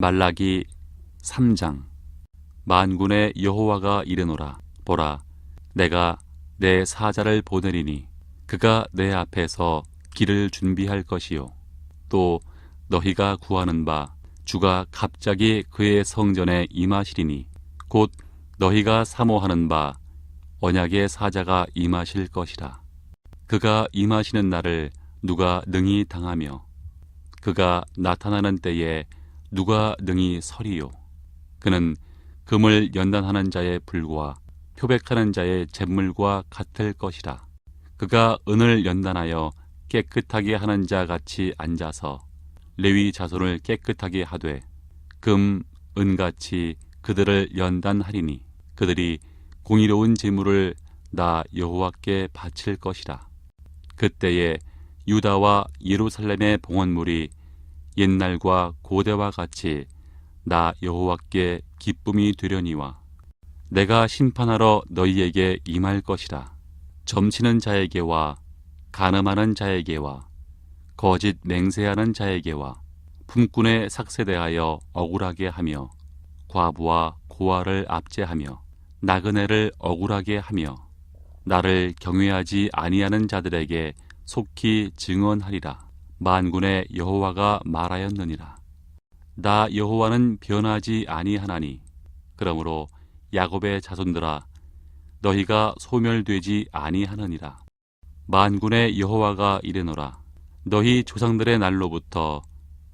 말라기 3장. 만군의 여호와가 이르노라. 보라 내가 내 사자를 보내리니 그가 내 앞에서 길을 준비할 것이요. 또 너희가 구하는 바 주가 갑자기 그의 성전에 임하시리니 곧 너희가 사모하는 바 언약의 사자가 임하실 것이라. 그가 임하시는 날을 누가 능히 당하며 그가 나타나는 때에 누가 능히 서리요? 그는 금을 연단하는 자의 불과 표백하는 자의 잿물과 같을 것이라. 그가 은을 연단하여 깨끗하게 하는 자 같이 앉아서 레위 자손을 깨끗하게 하되 금 은같이 그들을 연단하리니 그들이 공의로운 제물을 나 여호와께 바칠 것이라. 그때에 유다와 예루살렘의 봉헌물이 옛날과 고대와 같이 나 여호와께 기쁨이 되려니와 내가 심판하러 너희에게 임할 것이라. 점치는 자에게와 간음하는 자에게와 거짓 맹세하는 자에게와 품꾼의 삭세대하여 억울하게 하며 과부와 고아를 압제하며 나그네를 억울하게 하며 나를 경외하지 아니하는 자들에게 속히 증언하리라 만군의 여호와가 말하였느니라. 나 여호와는 변하지 아니하나니. 그러므로 야곱의 자손들아 너희가 소멸되지 아니하느니라. 만군의 여호와가 이르노라. 너희 조상들의 날로부터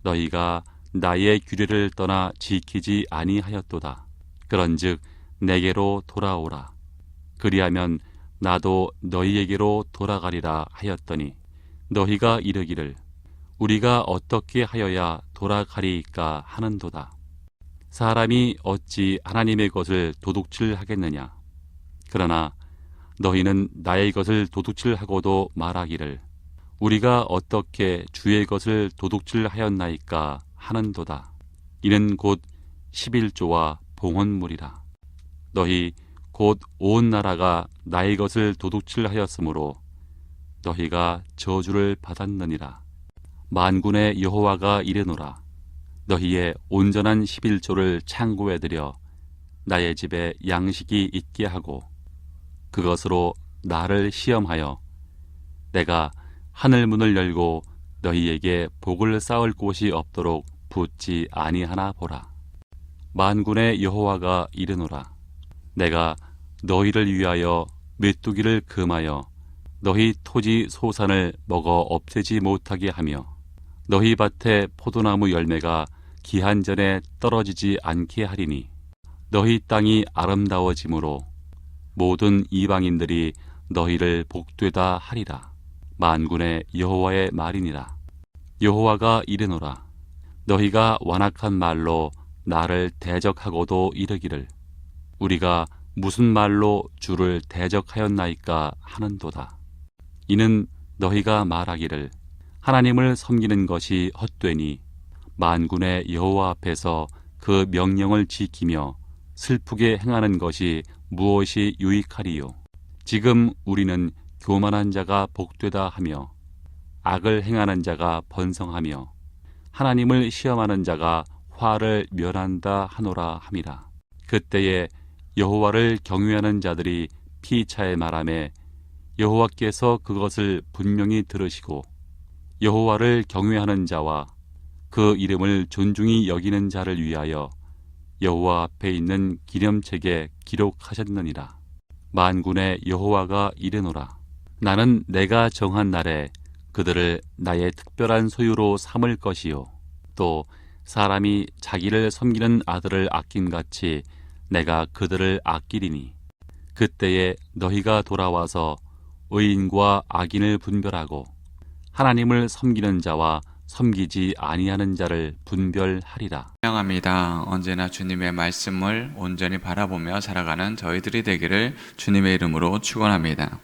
너희가 나의 규례를 떠나 지키지 아니하였도다. 그런즉 내게로 돌아오라. 그리하면 나도 너희에게로 돌아가리라 하였더니 너희가 이르기를 우리가 어떻게 하여야 돌아가리이까 하는도다. 사람이 어찌 하나님의 것을 도둑질 하겠느냐? 그러나 너희는 나의 것을 도둑질 하고도 말하기를 우리가 어떻게 주의 것을 도둑질 하였나이까 하는도다. 이는 곧 11조와 봉헌물이라. 너희 곧 온 나라가 나의 것을 도둑질 하였으므로 너희가 저주를 받았느니라. 만군의 여호와가 이르노라. 너희의 온전한 11조를 창고에 들여 나의 집에 양식이 있게 하고 그것으로 나를 시험하여 내가 하늘 문을 열고 너희에게 복을 쌓을 곳이 없도록 붙지 아니하나 보라. 만군의 여호와가 이르노라. 내가 너희를 위하여 메뚜기를 금하여 너희 토지 소산을 먹어 없애지 못하게 하며 너희 밭에 포도나무 열매가 기한 전에 떨어지지 않게 하리니 너희 땅이 아름다워짐으로 모든 이방인들이 너희를 복되다 하리라. 만군의 여호와의 말이니라. 여호와가 이르노라. 너희가 완악한 말로 나를 대적하고도 이르기를. 우리가 무슨 말로 주를 대적하였나이까 하는도다. 이는 너희가 말하기를 하나님을 섬기는 것이 헛되니 만군의 여호와 앞에서 그 명령을 지키며 슬프게 행하는 것이 무엇이 유익하리요? 지금 우리는 교만한 자가 복되다 하며 악을 행하는 자가 번성하며 하나님을 시험하는 자가 화를 멸한다 하노라 함이라. 그때에 여호와를 경외하는 자들이 피차에 말함에 여호와께서 그것을 분명히 들으시고 여호와를 경외하는 자와 그 이름을 존중히 여기는 자를 위하여 여호와 앞에 있는 기념책에 기록하셨느니라. 만군의 여호와가 이르노라. 나는 내가 정한 날에 그들을 나의 특별한 소유로 삼을 것이요. 또 사람이 자기를 섬기는 아들을 아낀 같이 내가 그들을 아끼리니. 그때에 너희가 돌아와서 의인과 악인을 분별하고 하나님을 섬기는 자와 섬기지 아니하는 자를 분별하리라. 환영합니다. 언제나 주님의 말씀을 온전히 바라보며 살아가는 저희들이 되기를 주님의 이름으로 축원합니다.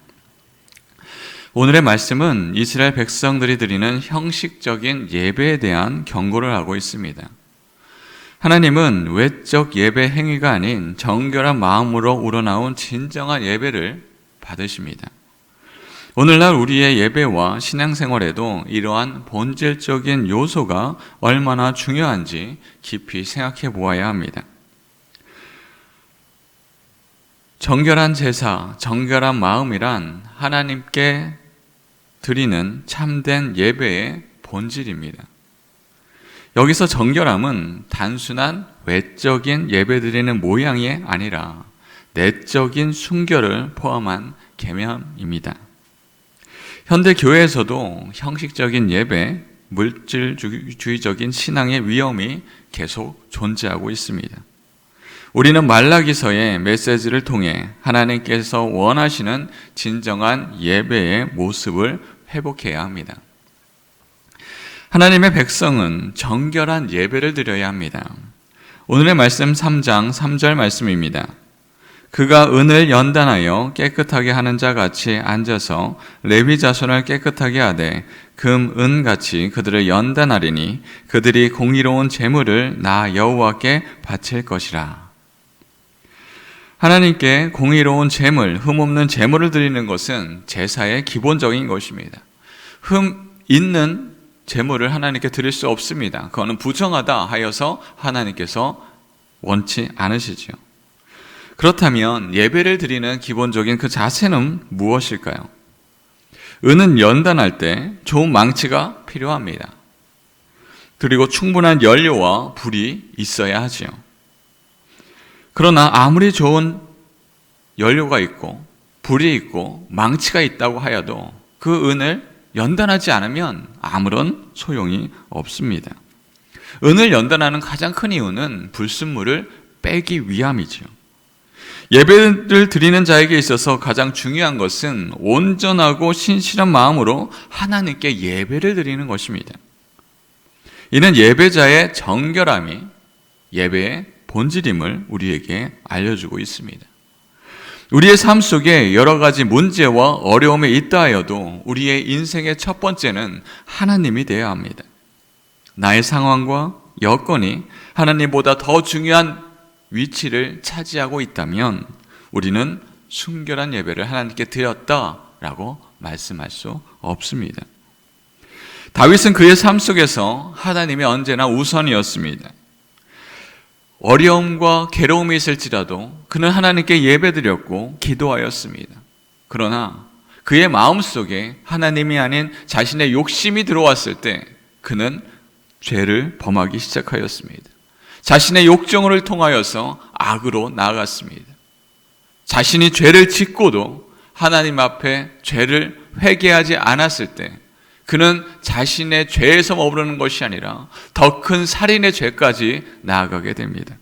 오늘의 말씀은 이스라엘 백성들이 드리는 형식적인 예배에 대한 경고를 하고 있습니다. 하나님은 외적 예배 행위가 아닌 정결한 마음으로 우러나온 진정한 예배를 받으십니다. 오늘날 우리의 예배와 신앙생활에도 이러한 본질적인 요소가 얼마나 중요한지 깊이 생각해 보아야 합니다. 정결한 제사, 정결한 마음이란 하나님께 드리는 참된 예배의 본질입니다. 여기서 정결함은 단순한 외적인 예배 드리는 모양이 아니라 내적인 순결을 포함한 개념입니다. 현대 교회에서도 형식적인 예배, 물질주의적인 신앙의 위험이 계속 존재하고 있습니다. 우리는 말라기서의 메시지를 통해 하나님께서 원하시는 진정한 예배의 모습을 회복해야 합니다. 하나님의 백성은 정결한 예배를 드려야 합니다. 오늘의 말씀 3장 3절 말씀입니다. 그가 은을 연단하여 깨끗하게 하는 자 같이 앉아서 레위 자손을 깨끗하게 하되 금, 은 같이 그들을 연단하리니 그들이 공의로운 재물을 나 여호와께 바칠 것이라. 하나님께 공의로운 재물, 흠 없는 재물을 드리는 것은 제사의 기본적인 것입니다. 흠 있는 재물을 하나님께 드릴 수 없습니다. 그거는 부정하다 하여서 하나님께서 원치 않으시지요. 그렇다면 예배를 드리는 기본적인 그 자세는 무엇일까요? 은은 연단할 때 좋은 망치가 필요합니다. 그리고 충분한 연료와 불이 있어야 하지요. 그러나 아무리 좋은 연료가 있고 불이 있고 망치가 있다고 하여도 그 은을 연단하지 않으면 아무런 소용이 없습니다. 은을 연단하는 가장 큰 이유는 불순물을 빼기 위함이죠. 예배를 드리는 자에게 있어서 가장 중요한 것은 온전하고 신실한 마음으로 하나님께 예배를 드리는 것입니다. 이는 예배자의 정결함이 예배의 본질임을 우리에게 알려주고 있습니다. 우리의 삶 속에 여러 가지 문제와 어려움이 있다 하여도 우리의 인생의 첫 번째는 하나님이 되어야 합니다. 나의 상황과 여건이 하나님보다 더 중요한 위치를 차지하고 있다면 우리는 순결한 예배를 하나님께 드렸다라고 말씀할 수 없습니다. 다윗은 그의 삶 속에서 하나님이 언제나 우선이었습니다. 어려움과 괴로움이 있을지라도 그는 하나님께 예배드렸고 기도하였습니다. 그러나 그의 마음 속에 하나님이 아닌 자신의 욕심이 들어왔을 때 그는 죄를 범하기 시작하였습니다. 자신의 욕정을 통하여서 악으로 나아갔습니다. 자신이 죄를 짓고도 하나님 앞에 죄를 회개하지 않았을 때 그는 자신의 죄에서 머무르는 것이 아니라 더 큰 살인의 죄까지 나아가게 됩니다.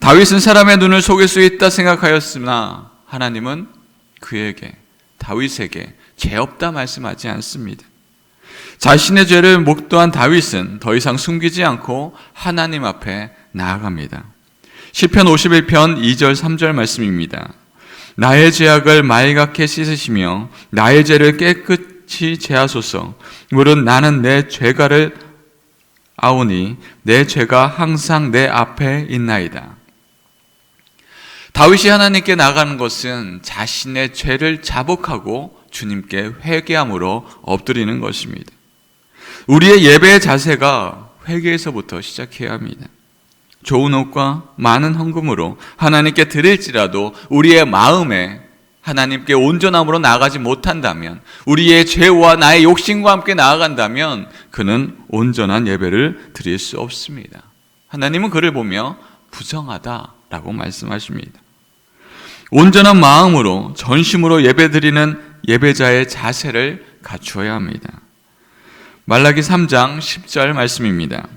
다윗은 사람의 눈을 속일 수 있다 생각하였으나 하나님은 그에게 다윗에게 죄 없다 말씀하지 않습니다. 자신의 죄를 목도한 다윗은 더 이상 숨기지 않고 하나님 앞에 나아갑니다. 시편 51편 2절 3절 말씀입니다. 나의 죄악을 말갛게 씻으시며 나의 죄를 깨끗이 제하소서. 물은 나는 내 죄가를 아오니 내 죄가 항상 내 앞에 있나이다. 다윗이 하나님께 나가는 것은 자신의 죄를 자복하고 주님께 회개함으로 엎드리는 것입니다. 우리의 예배의 자세가 회개에서부터 시작해야 합니다. 좋은 옷과 많은 헌금으로 하나님께 드릴지라도 우리의 마음에 하나님께 온전함으로 나가지 못한다면 우리의 죄와 나의 욕심과 함께 나아간다면 그는 온전한 예배를 드릴 수 없습니다. 하나님은 그를 보며 부정하다라고 말씀하십니다. 온전한 마음으로 전심으로 예배드리는 예배자의 자세를 갖추어야 합니다. 말라기 3장 10절 말씀입니다.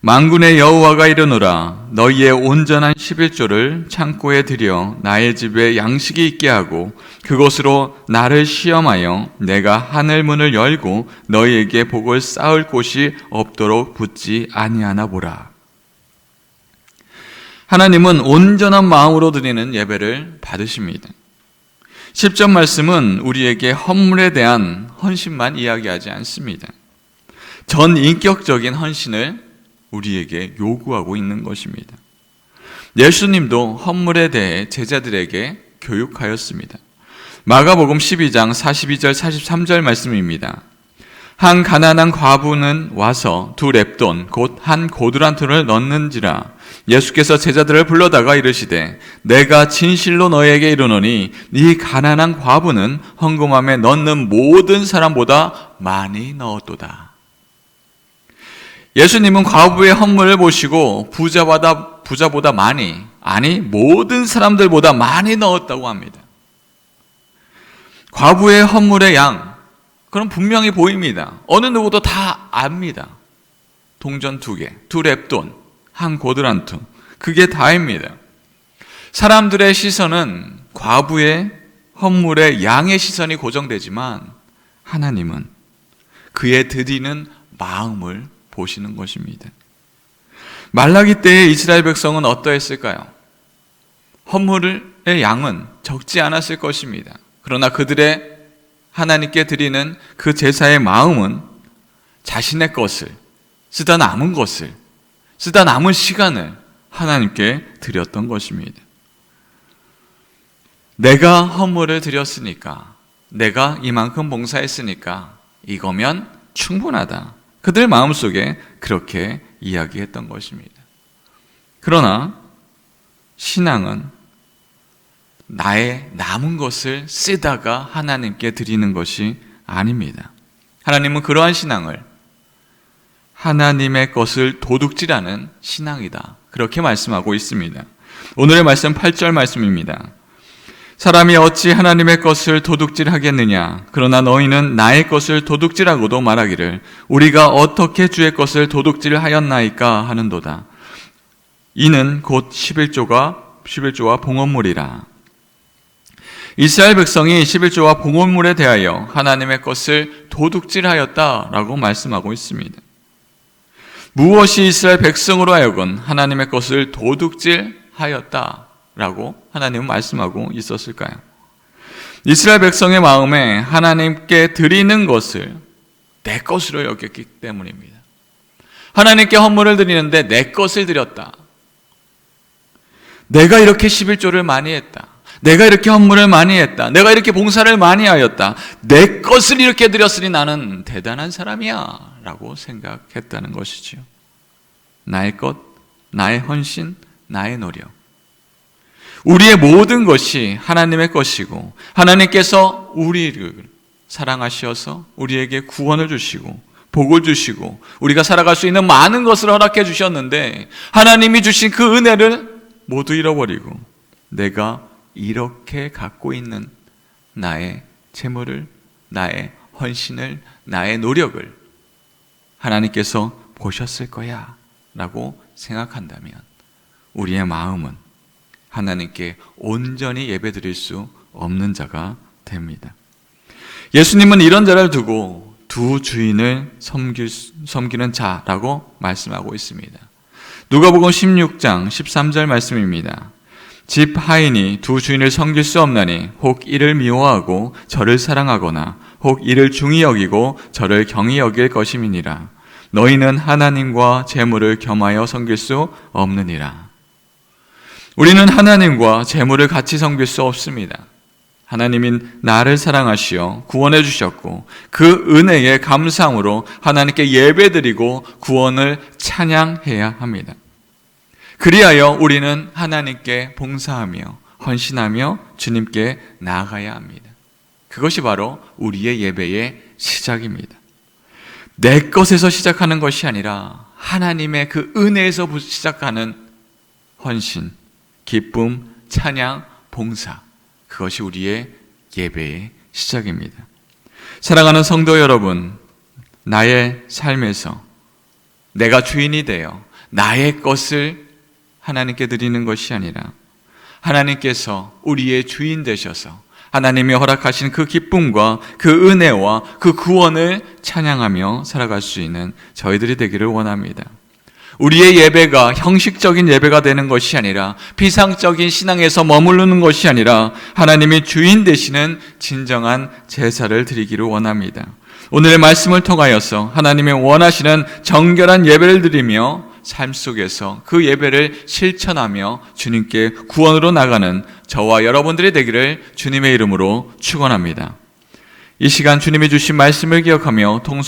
만군의 여호와가 이르노라 너희의 온전한 11조를 창고에 들여 나의 집에 양식이 있게 하고 그곳으로 나를 시험하여 내가 하늘 문을 열고 너희에게 복을 쌓을 곳이 없도록 붙지 아니하나 보라. 하나님은 온전한 마음으로 드리는 예배를 받으십니다. 10절 말씀은 우리에게 헌물에 대한 헌신만 이야기하지 않습니다. 전 인격적인 헌신을 우리에게 요구하고 있는 것입니다. 예수님도 헌물에 대해 제자들에게 교육하였습니다. 마가복음 12장 42절 43절 말씀입니다. 한 가난한 과부는 와서 두 랩돈 곧 한 고두란돈을 넣는지라 예수께서 제자들을 불러다가 이르시되 내가 진실로 너에게 이르노니 이 가난한 과부는 헌금함에 넣는 모든 사람보다 많이 넣었도다. 예수님은 과부의 헌물을 보시고 부자보다 부자보다 많이 아니 모든 사람들보다 많이 넣었다고 합니다. 과부의 헌물의 양 그럼 분명히 보입니다. 어느 누구도 다 압니다. 동전 두 개, 두 랩돈, 한 고드란투. 그게 다입니다. 사람들의 시선은 과부의 헌물의 양의 시선이 고정되지만 하나님은 그의 드리는 마음을 보시는 것입니다. 말라기 때의 이스라엘 백성은 어떠했을까요? 헌물의 양은 적지 않았을 것입니다. 그러나 그들의 하나님께 드리는 그 제사의 마음은 자신의 것을 쓰다 남은 것을 쓰다 남은 시간을 하나님께 드렸던 것입니다. 내가 헌물을 드렸으니까 내가 이만큼 봉사했으니까 이거면 충분하다. 그들 마음속에 그렇게 이야기했던 것입니다. 그러나 신앙은 나의 남은 것을 쓰다가 하나님께 드리는 것이 아닙니다. 하나님은 그러한 신앙을 하나님의 것을 도둑질하는 신앙이다. 그렇게 말씀하고 있습니다. 오늘의 말씀 8절 말씀입니다. 사람이 어찌 하나님의 것을 도둑질 하겠느냐? 그러나 너희는 나의 것을 도둑질하고도 말하기를 우리가 어떻게 주의 것을 도둑질하였나이까 하는도다. 이는 곧 11조가 11조와 봉헌물이라. 이스라엘 백성이 11조와 봉헌물에 대하여 하나님의 것을 도둑질하였다라고 말씀하고 있습니다. 무엇이 이스라엘 백성으로 하여금 하나님의 것을 도둑질하였다 라고 하나님은 말씀하고 있었을까요? 이스라엘 백성의 마음에 하나님께 드리는 것을 내 것으로 여겼기 때문입니다. 하나님께 헌물을 드리는데 내 것을 드렸다. 내가 이렇게 11조를 많이 했다. 내가 이렇게 헌물을 많이 했다. 내가 이렇게 봉사를 많이 하였다. 내 것을 이렇게 드렸으니 나는 대단한 사람이야. 라고 생각했다는 것이지요. 나의 것, 나의 헌신, 나의 노력. 우리의 모든 것이 하나님의 것이고, 하나님께서 우리를 사랑하셔서 우리에게 구원을 주시고, 복을 주시고, 우리가 살아갈 수 있는 많은 것을 허락해 주셨는데, 하나님이 주신 그 은혜를 모두 잃어버리고, 내가 이렇게 갖고 있는 나의 재물을, 나의 헌신을, 나의 노력을 하나님께서 보셨을 거야 라고 생각한다면 우리의 마음은 하나님께 온전히 예배 드릴 수 없는 자가 됩니다. 예수님은 이런 자를 두고 두 주인을 섬길, 섬기는 자라고 말씀하고 있습니다. 누가복음 16장 13절 말씀입니다. 집 하인이 두 주인을 섬길 수 없나니 혹 이를 미워하고 저를 사랑하거나 혹 이를 중히 여기고 저를 경히 여길 것임이니라. 너희는 하나님과 재물을 겸하여 섬길 수 없느니라. 우리는 하나님과 재물을 같이 섬길 수 없습니다. 하나님인 나를 사랑하시어 구원해 주셨고 그 은혜의 감상으로 하나님께 예배드리고 구원을 찬양해야 합니다. 그리하여 우리는 하나님께 봉사하며 헌신하며 주님께 나아가야 합니다. 그것이 바로 우리의 예배의 시작입니다. 내 것에서 시작하는 것이 아니라 하나님의 그 은혜에서 시작하는 헌신, 기쁨, 찬양, 봉사. 그것이 우리의 예배의 시작입니다. 사랑하는 성도 여러분, 나의 삶에서 내가 주인이 되어 나의 것을 하나님께 드리는 것이 아니라 하나님께서 우리의 주인 되셔서 하나님이 허락하신 그 기쁨과 그 은혜와 그 구원을 찬양하며 살아갈 수 있는 저희들이 되기를 원합니다. 우리의 예배가 형식적인 예배가 되는 것이 아니라 비상적인 신앙에서 머무르는 것이 아니라 하나님이 주인 되시는 진정한 제사를 드리기를 원합니다. 오늘의 말씀을 통하여서 하나님의 원하시는 정결한 예배를 드리며 삶 속에서 그 예배를 실천하며 주님께 구원으로 나가는 저와 여러분들이 되기를 주님의 이름으로 축원합니다. 이 시간 주님이 주신 말씀을 기억하며 통성